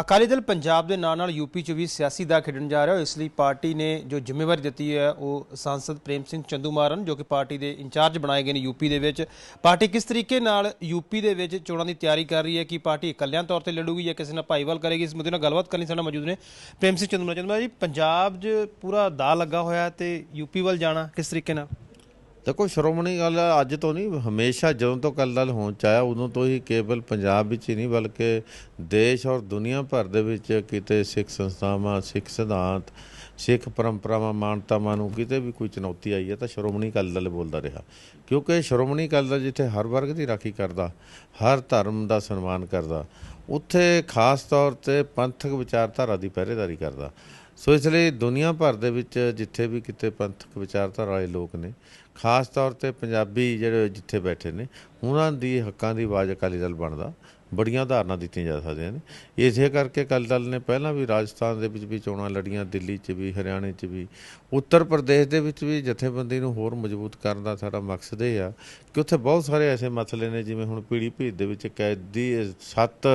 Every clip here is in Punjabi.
ਅਕਾਲੀ ਦਲ ਪੰਜਾਬ ਦੇ ਨਾਲ ਨਾਲ ਯੂਪੀ 'ਚ ਵੀ ਸਿਆਸੀ ਦਾ ਖੇਡਣ ਜਾ ਰਿਹਾ ਹੈ। ਇਸ ਲਈ ਪਾਰਟੀ ਨੇ ਜੋ ਜ਼ਿੰਮੇਵਾਰੀ ਦਿੱਤੀ ਹੈ, ਉਹ ਸਾਂਸਦ ਪ੍ਰੇਮ ਸਿੰਘ ਚੰਦੂਮਾਰਨ ਜੋ ਕਿ ਪਾਰਟੀ ਦੇ ਇੰਚਾਰਜ ਬਣਾਏ ਗਏ ਨੇ ਯੂਪੀ ਦੇ ਵਿੱਚ। ਪਾਰਟੀ ਕਿਸ ਤਰੀਕੇ ਨਾਲ ਯੂਪੀ ਦੇ ਵਿੱਚ ਚੋਣਾਂ ਦੀ ਤਿਆਰੀ ਕਰ ਰਹੀ ਹੈ ਕਿ ਪਾਰਟੀ ਇਕੱਲਿਆਂ ਤੌਰ ਤੇ ਲੜੂਗੀ ਜਾਂ ਕਿਸੇ ਨਾਲ ਭਾਈਵਾਲ ਕਰੇਗੀ? ਇਸ ਮੁੱਦੇ ਨਾਲ ਗੱਲਬਾਤ ਕਰਨੀ ਸਾਡੇ ਮੌਜੂਦ ਨੇ ਪ੍ਰੇਮ ਸਿੰਘ ਚੰਦੂਮਾਰਨ। ਚੰਦੂਮਾਰਨ ਜੀ, ਪੰਜਾਬ 'ਚ ਪੂਰਾ ਦਾ ਲੱਗਾ ਹੋਇਆ ਤੇ ਯੂਪੀ ਵੱਲ ਜਾਣਾ ਕਿਸ ਤਰੀਕੇ ਨਾਲ? ਦੇਖੋ, ਸ਼੍ਰੋਮਣੀ ਗੱਲ ਅੱਜ ਤੋਂ ਨਹੀਂ, ਹਮੇਸ਼ਾ ਜਦੋਂ ਤੋਂ ਕੱਲ ਦਲ ਹੋਂਦ ਚ ਆਇਆ, ਉਦੋਂ ਤੋਂ ਹੀ ਕੇਵਲ ਪੰਜਾਬ ਵਿੱਚ ਹੀ ਨਹੀਂ, ਬਲਕਿ ਦੇਸ਼ ਔਰ ਦੁਨੀਆ ਭਰ ਦੇ ਵਿੱਚ ਕਿਤੇ ਸਿੱਖ ਸੰਸਥਾਵਾਂ, ਸਿੱਖ ਸਿਧਾਂਤ, ਸਿੱਖ ਪਰੰਪਰਾਵਾਂ, ਮਾਨਤਾਵਾਂ ਨੂੰ ਕਿਤੇ ਵੀ ਕੋਈ ਚੁਣੌਤੀ ਆਈ ਹੈ ਤਾਂ ਸ਼੍ਰੋਮਣੀ ਅਕਾਲੀ ਦਲ ਬੋਲਦਾ ਰਿਹਾ। ਕਿਉਂਕਿ ਸ਼੍ਰੋਮਣੀ ਅਕਾਲੀ ਦਲ ਜਿੱਥੇ ਹਰ ਵਰਗ ਦੀ ਰਾਖੀ ਕਰਦਾ, ਹਰ ਧਰਮ ਦਾ ਸਨਮਾਨ ਕਰਦਾ, ਉੱਥੇ ਖਾਸ ਤੌਰ ਤੇ ਪੰਥਕ ਵਿਚਾਰਧਾਰਾ ਦੀ ਪਹਿਰੇਦਾਰੀ ਕਰਦਾ। ਸੋ ਇਸ ਲਈ ਦੁਨੀਆ ਭਰ ਦੇ ਵਿੱਚ ਜਿੱਥੇ ਵੀ ਕਿਤੇ ਪੰਥਕ ਵਿਚਾਰਧਾਰਾ ਵਾਲੇ ਲੋਕ ਨੇ, ਖਾਸ ਤੌਰ ਤੇ ਪੰਜਾਬੀ ਜਿਹੜੇ ਜਿੱਥੇ ਬੈਠੇ ਨੇ, ਉਹਨਾਂ ਦੀ ਹੱਕਾਂ ਦੀ ਆਵਾਜ਼ ਅਕਾਲੀ ਦਲ ਬਣਦਾ। ਬੜੀਆਂ ਉਦਾਹਰਨਾਂ ਦਿੱਤੀਆਂ ਜਾ ਸਕਦੀਆਂ ਨੇ। ਇਸੇ ਕਰਕੇ ਅਕਾਲੀ ਦਲ ਨੇ ਪਹਿਲਾਂ ਵੀ ਰਾਜਸਥਾਨ ਦੇ ਵਿੱਚ ਵੀ ਚੋਣਾਂ ਲੜੀਆਂ, ਦਿੱਲੀ 'ਚ ਵੀ, ਹਰਿਆਣੇ 'ਚ ਵੀ, ਉੱਤਰ ਪ੍ਰਦੇਸ਼ ਦੇ ਵਿੱਚ ਵੀ ਜਥੇਬੰਦੀ ਨੂੰ ਹੋਰ ਮਜ਼ਬੂਤ ਕਰਨ ਦਾ ਸਾਡਾ ਮਕਸਦ ਇਹ ਆ ਕਿ ਉੱਥੇ ਬਹੁਤ ਸਾਰੇ ਐਸੇ ਮਸਲੇ ਨੇ ਜਿਵੇਂ ਹੁਣ ਪੀੜੀ ਭੇਦ ਦੇ ਵਿੱਚ ਕੈਦੀ ਸੱਤ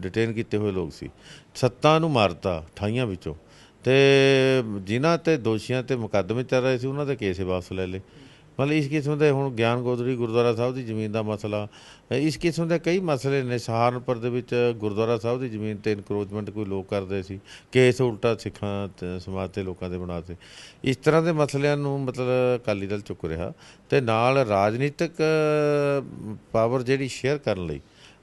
ਡਿਟੇਨ ਕੀਤੇ ਹੋਏ ਲੋਕ ਸੀ। ਸੱਤਾਂ ਨੂੰ ਮਾਰਤਾ ਠਾਈਆਂ ਵਿੱਚੋਂ। ਤੇ ਜਿਨ੍ਹਾਂ ਤੇ ਦੋਸ਼ੀਆਂ ਤੇ ਮੁਕੱਦਮੇ ਚੱਲ ਰਹੇ ਸੀ, ਉਹਨਾਂ ਦੇ ਕੇਸ ਵਾਪਸ ਲੈ ਲਏ। ਮਤਲਬ ਇਸ ਕਿਸਮ ਦੇ ਹੁਣ ਗਿਆਨ ਗੋਦੜੀ ਗੁਰਦੁਆਰਾ ਸਾਹਿਬ ਦੀ ਜ਼ਮੀਨ ਦਾ ਮਸਲਾ, ਇਸ ਕਿਸਮ ਦੇ ਕਈ ਮਸਲੇ ਨੇ। ਸਹਾਰਨਪੁਰ ਦੇ ਵਿੱਚ ਗੁਰਦੁਆਰਾ ਸਾਹਿਬ ਦੀ ਜ਼ਮੀਨ ਤੇ ਇਨਕਰੋਚਮੈਂਟ ਕੋਈ ਲੋਕ ਕਰਦੇ ਸੀ। ਕੇਸ ਉਲਟਾ ਸਿੱਖਾਂ ਤੇ ਸਮਾਜ ਤੇ ਲੋਕਾਂ ਦੇ ਬਣਾਤੇ ਇਸ ਤਰ੍ਹਾਂ ਦੇ ਮਸਲਿਆਂ ਨੂੰ ਮਤਲਬ ਅਕਾਲੀ ਦਲ ਚੁੱਕ ਰਿਹਾ ਤੇ ਨਾਲ ਰਾਜਨੀਤਿਕ ਪਾਵਰ ਜਿਹੜੀ ਸ਼ੇਅਰ ਕਰਨ ਲਈ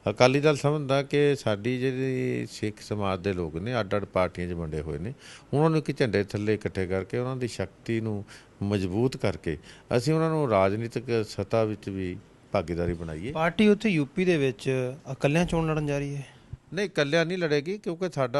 ਅਕਾਲੀ ਦਲ ਸਮਝਦਾ ਕਿ ਸਾਡੀ ਜਿਹੜੀ ਸਿੱਖ ਸਮਾਜ ਦੇ ਲੋਕ ਨੇ, ਅੱਡ-ਅੱਡ ਪਾਰਟੀਆਂ 'ਚ ਵੰਡੇ ਹੋਏ ਨੇ, ਉਹਨਾਂ ਨੂੰ ਇੱਕ ਝੰਡੇ ਥੱਲੇ ਇਕੱਠੇ ਕਰਕੇ ਉਹਨਾਂ ਦੀ ਸ਼ਕਤੀ ਨੂੰ ਮਜ਼ਬੂਤ ਕਰਕੇ ਅਸੀਂ ਉਹਨਾਂ ਨੂੰ ਰਾਜਨੀਤਿਕ ਸੱਤਾ ਵਿੱਚ ਵੀ ਭਾਗੀਦਾਰੀ ਬਣਾਈਏ। ਪਾਰਟੀ ਉੱਥੇ ਯੂਪੀ ਦੇ ਵਿੱਚ ਇਕੱਲਿਆਂ ਚੋਣ ਲੜਨ ਜਾ ਰਹੀ ਹੈ। ਨਹੀਂ, ਇਕੱਲਿਆਂ ਨਹੀਂ ਲੜੇਗੀ, ਕਿਉਂਕਿ ਸਾਡਾ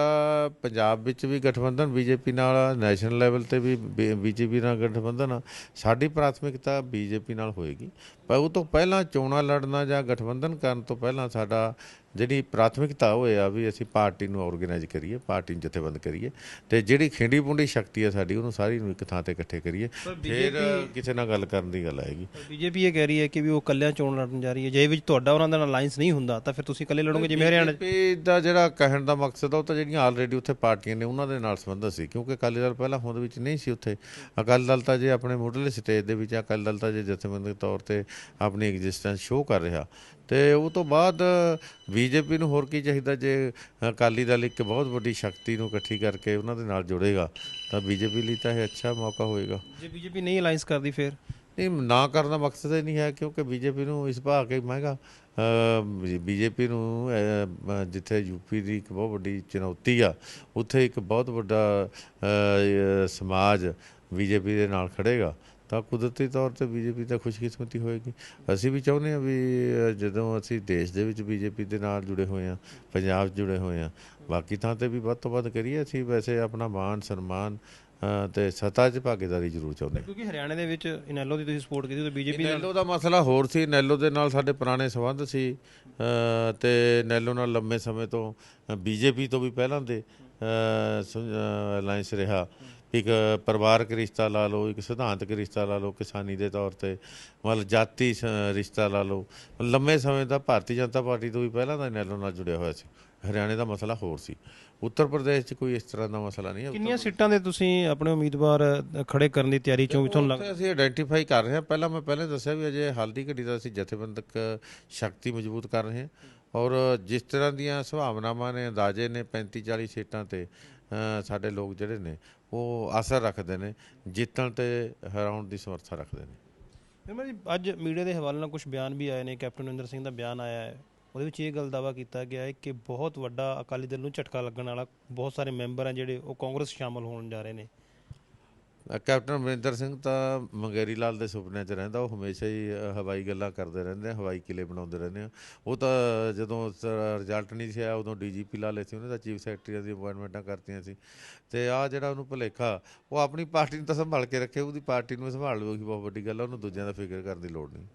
ਪੰਜਾਬ ਵਿੱਚ ਵੀ ਗਠਬੰਧਨ ਬੀਜੇਪੀ ਨਾਲ, ਨੈਸ਼ਨਲ ਲੈਵਲ ਤੇ ਵੀ ਬੀਜੇਪੀ ਨਾਲ ਗਠਬੰਧਨ ਆ। ਸਾਡੀ ਪ੍ਰਾਥਮਿਕਤਾ ਬੀਜੇਪੀ ਨਾਲ ਹੋਏਗੀ। ਪਰ ਉਹ ਤੋਂ ਪਹਿਲਾਂ ਚੋਣਾਂ ਲੜਨਾ ਜਾਂ ਗਠਬੰਧਨ ਕਰਨ ਤੋਂ ਪਹਿਲਾਂ ਸਾਡਾ ਜਿਹੜੀ ਪ੍ਰਾਥਮਿਕਤਾ ਹੋਏ ਆ ਵੀ ਅਸੀਂ ਪਾਰਟੀ ਨੂੰ ਆਰਗੇਨਾਈਜ਼ ਕਰੀਏ ਪਾਰਟੀ ਨੂੰ ਜਥੇਬੰਦ ਕਰੀਏ ਤੇ ਜਿਹੜੀ ਖਿੰਡੀ ਪੁੰਡੀ ਸ਼ਕਤੀ ਆ ਸਾਡੀ ਉਹਨੂੰ ਸਾਰੀ ਨੂੰ ਇੱਕ ਥਾਂ ਤੇ ਇਕੱਠੇ ਕਰੀਏ। ਫਿਰ ਕਿਸੇ ਨਾਲ ਗੱਲ ਕਰਨ ਦੀ ਗੱਲ ਆਏਗੀ। ਬੀਜੇਪੀ ਇਹ ਕਹਿ ਰਹੀ ਹੈ ਕਿ ਵੀ ਉਹ ਇਕੱਲਿਆਂ ਚੋਣ ਲੜਨ ਜਾ ਰਹੀ ਹੈ। ਜੇ ਵਿੱਚ ਤੁਹਾਡਾ ਉਹਨਾਂ ਦਾ ਅਲਾਈਅੰਸ ਨਹੀਂ ਹੁੰਦਾ ਤਾਂ ਫਿਰ ਤੁਸੀਂ ਇਕੱਲੇ ਲੜੋਗੇ ਜਿਵੇਂ ਹਰਿਆਣਾ ਬੀਜੇਪੀ ਦਾ ਜਿਹੜਾ ਕਹਿਣ ਦਾ ਮਕਸਦ ਆ ਉਹ ਤਾਂ ਜਿਹੜੀਆਂ ਆਲਰੇਡੀ ਉੱਥੇ ਪਾਰਟੀਆਂ ਨੇ ਉਹਨਾਂ ਦੇ ਨਾਲ ਸੰਬੰਧਿਤ ਸੀ ਕਿਉਂਕਿ ਅਕਾਲੀ ਦਲ ਪਹਿਲਾਂ ਹੋਂਦ ਵਿੱਚ ਨਹੀਂ ਸੀ ਉੱਥੇ। ਅਕਾਲੀ ਦਲ ਤਾਂ ਜੇ ਆਪਣੇ ਮੁੱਢਲੇ ਸਟੇਜ ਦੇ ਵਿੱਚ ਅਕਾਲੀ ਦਲ ਤਾਂ ਜੇ ਜਥੇਬੰਦਕ ਤੌਰ ਤੇ ਆਪਣੀ ਐਗਜ਼ਿਸਟੈਂਸ ਸ਼ੋਅ ਕਰ ਰਿਹਾ ਤੇ ਉਹ ਤੋਂ ਬਾਅਦ ਬੀਜੇਪੀ ਨੂੰ ਹੋਰ ਕੀ ਚਾਹੀਦਾ ਜੇ ਅਕਾਲੀ ਦਲ ਇੱਕ ਬਹੁਤ ਵੱਡੀ ਸ਼ਕਤੀ ਨੂੰ ਇਕੱਠੀ ਕਰਕੇ ਉਹਨਾਂ ਦੇ ਨਾਲ ਜੁੜੇਗਾ ਤਾਂ ਬੀਜੇਪੀ ਲਈ ਤਾਂ ਇਹ ਅੱਛਾ ਮੌਕਾ ਹੋਏਗਾ। ਜੇ ਬੀਜੇਪੀ ਨਹੀਂ ਅਲਾਈਅੰਸ ਕਰਦੀ ਫਿਰ? ਨਹੀਂ ਨਾ ਕਰਨ ਦਾ ਮਕਸਦ ਇਹ ਨਹੀਂ ਹੈ ਕਿਉਂਕਿ ਬੀਜੇਪੀ ਨੂੰ ਇਸ ਭਾਅ ਕੇ ਮਹਿੰਗਾ ਬੀਜੇਪੀ ਨੂੰ ਜਿੱਥੇ ਯੂਪੀ ਦੀ ਇੱਕ ਬਹੁਤ ਵੱਡੀ ਚੁਣੌਤੀ ਆ ਉੱਥੇ ਇੱਕ ਬਹੁਤ ਵੱਡਾ ਸਮਾਜ ਬੀਜੇਪੀ ਦੇ ਨਾਲ ਖੜੇਗਾ। ਤਾਂ ਕੁਦਰਤੀ ਤੌਰ ਤੇ ਬੀਜੇਪੀ ਤਾਂ ਖੁਸ਼ਕਿਸਮਤੀ ਹੋਏਗੀ। ਅਸੀਂ ਵੀ ਚਾਹੁੰਦੇ ਹਾਂ ਵੀ ਜਦੋਂ ਅਸੀਂ ਦੇਸ਼ ਦੇ ਵਿੱਚ ਬੀਜੇਪੀ ਦੇ ਨਾਲ ਜੁੜੇ ਹੋਏ ਹਾਂ ਪੰਜਾਬ 'ਚ ਜੁੜੇ ਹੋਏ ਹਾਂ ਬਾਕੀ ਥਾਂ ਤੇ ਵੀ ਵੱਧ ਤੋਂ ਵੱਧ ਕਰੀਏ ਅਸੀਂ ਵੈਸੇ ਆਪਣਾ ਮਾਣ ਸਨਮਾਨ ਤੇ ਸੱਤਾ 'ਚ ਭਾਗੀਦਾਰੀ ਜ਼ਰੂਰ ਚਾਹੁੰਦੇ ਕਿਉਂਕਿ ਹਰਿਆਣੇ ਦੇ ਵਿੱਚ ਇਨੈਲੋ ਦੀ ਤੁਸੀਂ ਸਪੋਰਟ ਕੀਤੀ ਤੇ ਬੀਜੇਪੀ ਨਾਲ ਨੈਲੋ ਦਾ ਮਸਲਾ ਹੋਰ ਸੀ ਨੈਲੋ ਦੇ ਨਾਲ ਸਾਡੇ ਪੁਰਾਣੇ ਸੰਬੰਧ ਸੀ ਤੇ ਨੈਲੋ ਨਾਲ ਲੰਮੇ ਸਮੇਂ ਤੋਂ ਬੀਜੇਪੀ ਤੋਂ ਵੀ ਪਹਿਲਾਂ ਦੇ ਅਲਾਈਅੰਸ ਰਿਹਾ। ਇੱਕ ਪਰਿਵਾਰਕ ਰਿਸ਼ਤਾ ਲਾ ਲਓ ਇੱਕ ਸਿਧਾਂਤਕ ਰਿਸ਼ਤਾ ਲਾ ਲਓ ਕਿਸਾਨੀ ਦੇ ਤੌਰ ਤੇ ਮਤਲਬ ਜਾਤੀ ਰਿਸ਼ਤਾ ਲਾ ਲਓ। ਲੰਮੇ ਸਮੇਂ ਦਾ ਭਾਰਤੀ ਜਨਤਾ ਪਾਰਟੀ ਤੋਂ ਵੀ ਪਹਿਲਾਂ ਦਾ ਨੈਲੋ ਨਾਲ ਜੁੜਿਆ ਹੋਇਆ ਸੀ। ਹਰਿਆਣੇ ਦਾ ਮਸਲਾ ਹੋਰ ਸੀ। ਉੱਤਰ ਪ੍ਰਦੇਸ਼ 'ਚ ਕੋਈ ਇਸ ਤਰ੍ਹਾਂ ਦਾ ਮਸਲਾ ਨਹੀਂ ਹੈ। ਕਿੰਨੀਆਂ ਸੀਟਾਂ ਦੇ ਤੁਸੀਂ ਆਪਣੇ ਉਮੀਦਵਾਰ ਖੜੇ ਕਰਨ ਦੀ ਤਿਆਰੀ ਚੋਂ ਵੀ ਤੁਹਾਨੂੰ ਲੱਗ ਉੱਥੇ ਅਸੀਂ ਆਇਡੈਂਟੀਫਾਈ ਕਰ ਰਹੇ ਹਾਂ। ਪਹਿਲਾਂ ਮੈਂ ਪਹਿਲੇ ਦੱਸਿਆ ਵੀ ਅਜੇ ਹਲਦੀ ਘੜੀ ਦਾ ਅਸੀਂ ਜਥੇਬੰਦਕ ਸ਼ਕਤੀ ਮਜ਼ਬੂਤ ਕਰ ਰਹੇ ਹਾਂ। ਔਰ ਜਿਸ ਤਰ੍ਹਾਂ ਦੀਆਂ ਸੰਭਾਵਨਾਵਾਂ ਨੇ ਅੰਦਾਜ਼ੇ ਨੇ 35 40 ਸੀਟਾਂ ਤੇ ਸਾਡੇ ਲੋਕ ਜਿਹੜੇ ਨੇ, ਉਹ ਆਸਰ ਰੱਖਦੇ ਨੇ, ਜਿੱਤਣ ਤੇ ਹਰਾਉਣ ਦੀ ਸਮਰੱਥਾ ਰੱਖਦੇ ਨੇ। ਨਿਰਮਲ ਜੀ, ਅੱਜ ਮੀਡੀਆ ਦੇ ਹਵਾਲੇ ਨਾਲ ਕੁਝ ਬਿਆਨ ਵੀ ਆਏ ਨੇ। ਕੈਪਟਨ ਅਮਰਿੰਦਰ ਸਿੰਘ ਦਾ ਬਿਆਨ ਆਇਆ ਹੈ। ਉਹਦੇ ਵਿੱਚ ਇਹ ਗੱਲ ਦਾਵਾ ਕੀਤਾ ਗਿਆ ਹੈ ਕਿ ਬਹੁਤ ਵੱਡਾ ਅਕਾਲੀ ਦਲ ਨੂੰ ਝਟਕਾ ਲੱਗਣ ਵਾਲਾ ਬਹੁਤ ਸਾਰੇ ਮੈਂਬਰ ਆ ਜਿਹੜੇ ਉਹ ਕਾਂਗਰਸ ਸ਼ਾਮਲ ਹੋਣ ਜਾ ਰਹੇ ਨੇ। ਕੈਪਟਨ ਅਮਰਿੰਦਰ ਸਿੰਘ ਤਾਂ ਮੰਗੇਰੀ ਲਾਲ ਦੇ ਸੁਪਨਿਆਂ 'ਚ ਰਹਿੰਦਾ, ਉਹ ਹਮੇਸ਼ਾ ਹੀ ਹਵਾਈ ਗੱਲਾਂ ਕਰਦੇ ਰਹਿੰਦੇ ਆ, ਹਵਾਈ ਕਿਲੇ ਬਣਾਉਂਦੇ ਰਹਿੰਦੇ ਆ। ਉਹ ਤਾਂ ਜਦੋਂ ਰਿਜ਼ਲਟ ਨਹੀਂ ਸੀ ਆਇਆ, ਉਦੋਂ ਡੀਜੀਪੀ ਲਾ ਲਏ ਸੀ, ਉਹਨੇ ਤਾਂ ਚੀਫ ਸੈਕਟਰੀ ਦੀ ਅਪਾਇੰਟਮੈਂਟਾਂ ਕਰਤੀਆਂ ਸੀ। ਤੇ ਆ ਜਿਹੜਾ ਉਹਨੂੰ ਭੁਲੇਖਾ, ਉਹ ਆਪਣੀ ਪਾਰਟੀ ਨੂੰ ਤਾਂ ਸੰਭਾਲ ਕੇ ਰੱਖੇ, ਉਹਦੀ ਪਾਰਟੀ ਨੂੰ ਸੰਭਾਲ ਲਵੇ ਉਹੀ ਬਹੁਤ ਵੱਡੀ ਗੱਲ ਆ, ਉਹਨੂੰ ਦੂਜਿਆਂ ਦਾ ਫਿਕਰ ਕਰਨ ਦੀ ਲੋੜ ਨਹੀਂ।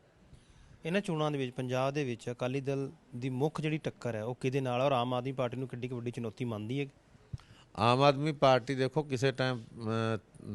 ਇਹਨਾਂ ਚੋਣਾਂ ਦੇ ਵਿੱਚ, ਪੰਜਾਬ ਦੇ ਵਿੱਚ ਅਕਾਲੀ ਦਲ ਦੀ ਮੁੱਖ ਜਿਹੜੀ ਟੱਕਰ ਹੈ, ਉਹ ਕਿਹਦੇ ਨਾਲ ਔਰ ਆਮ ਆਦਮੀ ਪਾਰਟੀ ਨੂੰ ਕਿੱਡੀ ਕੁ ਵੱਡੀ ਚੁਣੌਤੀ ਮੰਨਦੀ ਹੈ? ਆਮ ਆਦਮੀ ਪਾਰਟੀ ਦੇਖੋ ਕਿਸੇ ਟਾਈਮ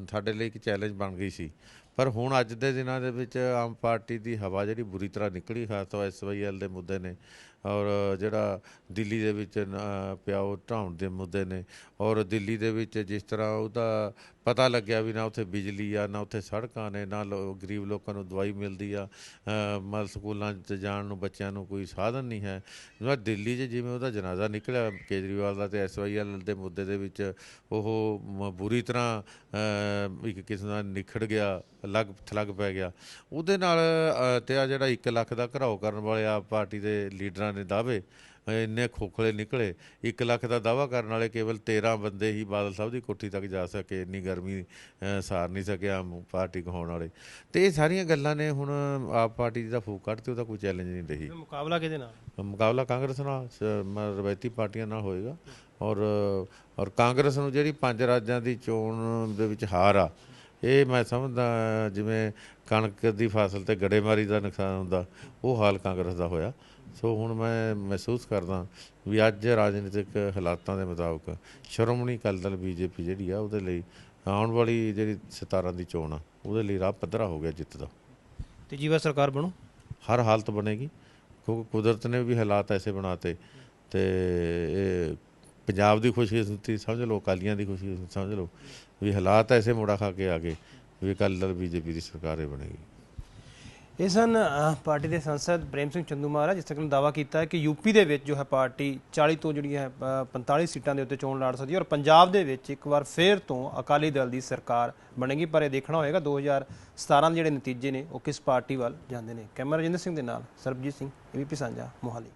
ਸਾਡੇ ਲਈ ਇੱਕ ਚੈਲੰਜ ਬਣ ਗਈ ਸੀ। ਪਰ ਹੁਣ ਅੱਜ ਦੇ ਦਿਨਾਂ ਦੇ ਵਿੱਚ ਆਮ ਪਾਰਟੀ ਦੀ ਹਵਾ ਜਿਹੜੀ ਬੁਰੀ ਤਰ੍ਹਾਂ ਨਿਕਲੀ, ਖਾਸ ਤੌਰ ਐਸਵਾਈਐਲ ਦੇ ਮੁੱਦੇ ਨੇ ਔਰ ਜਿਹੜਾ ਦਿੱਲੀ ਦੇ ਵਿੱਚ ਨ- ਪਿਆ ਉਹ ਢਾਉਣ ਦੇ ਮੁੱਦੇ ਨੇ। ਔਰ ਦਿੱਲੀ ਦੇ ਵਿੱਚ ਜਿਸ ਤਰ੍ਹਾਂ ਉਹਦਾ ਪਤਾ ਲੱਗਿਆ ਵੀ ਨਾ ਉੱਥੇ ਬਿਜਲੀ ਆ ਨਾ ਉੱਥੇ ਸੜਕਾਂ ਨੇ ਨਾ ਲੋ- ਗਰੀਬ ਲੋਕਾਂ ਨੂੰ ਦਵਾਈ ਮਿਲਦੀ ਆ ਅ, ਮਤਲਬ ਸਕੂਲਾਂ 'ਚ ਜਾਣ ਨੂੰ ਬੱਚਿਆਂ ਨੂੰ ਕੋਈ ਸਾਧਨ ਨਹੀਂ ਹੈ। ਜਿਵੇਂ ਦਿੱਲੀ 'ਚ ਜਿਵੇਂ ਉਹਦਾ ਜਨਾਜ਼ਾ ਨਿਕਲਿਆ ਕੇਜਰੀਵਾਲ ਦਾ ਤੇ ਐਸਵਾਈਐਲ ਦੇ ਮੁੱਦੇ ਦੇ ਵਿੱਚ ਉਹ ਮ- ਬੁਰੀ ਤਰ੍ਹਾਂ ਇੱਕ ਕਿਸਮ ਦਾ ਨਿਖੜ ਗਿਆ ਲੱਗ ਥਲੱਗ ਪੈ ਗਿਆ। ਉਹਦੇ ਨਾਲ ਅ, ਤੇ ਆ ਜਿਹੜਾ 1 ਲੱਖ ਦਾ ਘਰਾਓ ਕਰਨ ਵਾਲੇ ਆ ਪਾਰਟੀ ਦੇ ਲੀਡਰਾਂ ਨੇ ਦਾਅਵੇ ਅ, ਇੰਨੇ ਖੋਖਲੇ ਨਿਕਲੇ 1 ਲੱਖ ਦਾ ਦਾਵਾ ਕਰਨ ਵਾਲੇ ਕੇਵਲ 13 ਬੰਦੇ ਹੀ ਬਾਦਲ ਸਾਹਿਬ ਦੀ ਕੋਠੀ ਤੱਕ ਜਾ ਸਕੇ ਇੰਨੀ ਗਰਮੀ ਸਾਰ ਨਹੀਂ ਸਕਿਆ ਪਾਰਟੀ ਕਹਾਉਣ ਵਾਲੇ। ਤੇ ਇਹ ਸਾਰੀਆਂ ਗੱਲਾਂ ਨੇ ਹੁਣ ਆਪ ਪਾਰਟੀ ਦਾ ਫੂਕ ਕੱਢ ਤੇ ਉਹਦਾ ਕੋਈ ਚੈਲੰਜ ਨਹੀਂ ਰਹੀ। ਮੁਕਾਬਲਾ ਕਿਹਦੇ ਨਾਲ? ਮੁਕਾਬਲਾ ਕਾਂਗਰਸ ਨਾਲ ਰਵਾਇਤੀ ਪਾਰਟੀਆਂ ਨਾਲ ਹੋਏਗਾ। ਔਰ ਔਰ ਕਾਂਗਰਸ ਨੂੰ ਜਿਹੜੀ ਪੰਜ ਰਾਜਾਂ ਦੀ ਚੋਣ ਦੇ ਵਿੱਚ ਹਾਰ ਆ ਇਹ ਮੈਂ ਸਮਝਦਾ ਜਿਵੇਂ ਕਣਕ ਦੀ ਫਸਲ ਤੇ ਗੜੇਮਾਰੀ ਦਾ ਨੁਕਸਾਨ ਹੁੰਦਾ ਉਹ ਹਾਲ ਕਾਂਗਰਸ ਦਾ ਹੋਇਆ। ਸੋ ਹੁਣ ਮੈਂ ਮਹਿਸੂਸ ਕਰਦਾ ਵੀ ਅੱਜ ਰਾਜਨੀਤਿਕ ਹਾਲਾਤਾਂ ਦੇ ਮੁਤਾਬਕ ਸ਼੍ਰੋਮਣੀ ਅਕਾਲੀ ਦਲ ਬੀਜੇਪੀ ਜਿਹੜੀ ਆ ਉਹਦੇ ਲਈ ਆਉਣ ਵਾਲੀ ਜਿਹੜੀ 17 ਦੀ ਚੋਣ ਆ ਉਹਦੇ ਲਈ ਰਾਹ ਪੱਧਰਾ ਹੋ ਗਿਆ ਜਿੱਤ ਦਾ। ਤੀਜੀ ਵਾਰ ਸਰਕਾਰ ਬਣੂ? ਹਰ ਹਾਲਤ ਬਣੇਗੀ ਕਿਉਂਕਿ ਕੁਦਰਤ ਨੇ ਵੀ ਹਾਲਾਤ ਐਸੇ ਬਣਾਤੇ ਤੇ ਇਹ ਪੰਜਾਬ ਦੀ ਖੁਸ਼ੀ ਖੁਸ਼ਕਿਸਮਤੀ ਸਮਝ ਲਓ ਅਕਾਲੀਆਂ ਦੀ ਖੁਸ਼ਕਿਸਮਤੀ ਸਮਝ ਲਓ ਵੀ ਹਾਲਾਤ ਐਸੇ ਮੋੜਾ ਖਾ ਕੇ ਆ ਗਏ ਵੀ ਅਕਾਲੀ ਦਲ ਬੀਜੇਪੀ ਦੀ ਸਰਕਾਰ ਹੀ ਬਣੇਗੀ। ਇਹ ਸਨ ਪਾਰਟੀ ਦੇ ਸੰਸਦ ਪ੍ਰੇਮ ਸਿੰਘ ਚੰਦੂਮਾਰਾ ਜਿਸ ਤੱਕ ਨੇ ਦਾਵਾ ਕੀਤਾ ਹੈ ਕਿ ਯੂਪੀ ਦੇ ਵਿੱਚ ਜੋ ਹੈ ਪਾਰਟੀ 40 ਤੋਂ ਜਿਹੜੀ ਹੈ ਅ, 45 ਸੀਟਾਂ ਦੇ ਉੱਤੇ ਚੋਣ ਲੜ ਸਕਦੀ ਹੈ ਔਰ ਪੰਜਾਬ ਦੇ ਵਿੱਚ ਇੱਕ ਵਾਰ ਫੇਰ ਤੋਂ ਅਕਾਲੀ ਦਲ ਦੀ ਸਰਕਾਰ ਬਣੇਗੀ ਪਰ ਇਹ ਦੇਖਣਾ ਹੋਏਗਾ 2017 ਦੇ ਜਿਹੜੇ ਨਤੀਜੇ ਨੇ ਉਹ ਕਿਸ ਪਾਰਟੀ ਵੱਲ ਜਾਂਦੇ ਨੇ। ਕੈਮਰਾ ਰਜਿੰਦਰ ਸਿੰਘ ਦੇ ਨਾਲ ਸਰਬਜੀਤ ਸਿੰਘ ਏਬੀਪੀ ਸਾਂਝਾ ਮੋਹਾਲੀ।